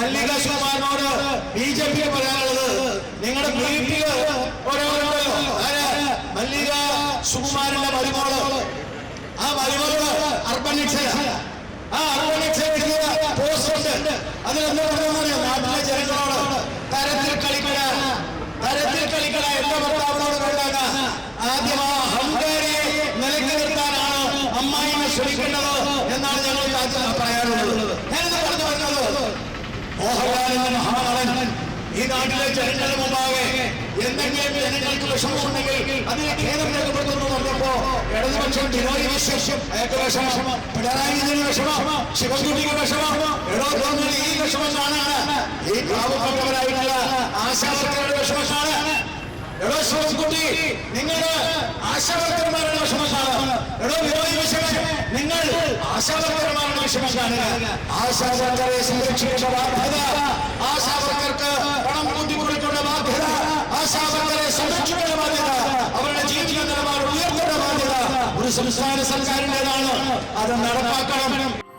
മല്ലിക B J P പറയാനുള്ളത്. നിങ്ങളുടെ? മല്ലിക സുകുമാരന്റെ മരുമോൾ ആ മരുമോൾ എക്സൈസ് ആ എക്സൈസ് പോസ്റ്റ് ഉണ്ട് അതിലെന്താ പറയുന്നത് നാട്ടിലെ ജനങ്ങളോട് തരത്തിൽ കളിക്കണ. തരത്തിൽ കളിക്കണ. എന്റെ ഭർത്താവിനോട് വേണ്ടാണ് ആദ്യം ആ ഹംഗാരിയെ നിലയ്ക്ക് നിർത്താനാണ് അമ്മായിനെ ശ്രമിക്കേണ്ടത് എന്നാണ് ഞങ്ങൾ നാട്ടിലെ ജനങ്ങളുടെ മുമ്പാകെ എന്തെങ്കിലും ജനങ്ങൾക്ക് വിഷമമുണ്ടെങ്കിൽ അതിനെ ഖേദം രേഖപ്പെടുത്തുന്നു പറഞ്ഞപ്പോ ഇടതുപക്ഷം ബിനോയ് വിശ്വം അയാൾക്ക് വിഷമം. പിണറായി വിജയന് വിഷമം. ശിവൻകുട്ടിക്ക് വിഷമം. എടോ തോന്നുന്നത് ഈ വിഷമം കാണാണ് ഈ പാവപ്പെട്ടവരായിട്ടുള്ള ആശാവർക്കരുടെ വിഷമം കാണാണ് എടോ ശിവൻകുട്ടി നിങ്ങൾ ആശാവർക്കന്മാരുടെ വിഷമം കാണുക എടോ വിനോയ് വിഷമം. നിങ്ങൾ ആശാവർക്കന്മാരുടെ വിഷമമാണ് ആശാവർക്കരെ സംരക്ഷിക്കേണ്ട ബാധ്യത ആശാവർക്കർക്ക് സംരക്ഷിക്കേണ്ട ബാധ്യത അവരുടെ ജീവിത നിലവാരം ഉയർത്തേണ്ട ബാധ്യത ഒരു സംസ്ഥാന സർക്കാരിന്റെതാണ്. അത് നടപ്പാക്കണം.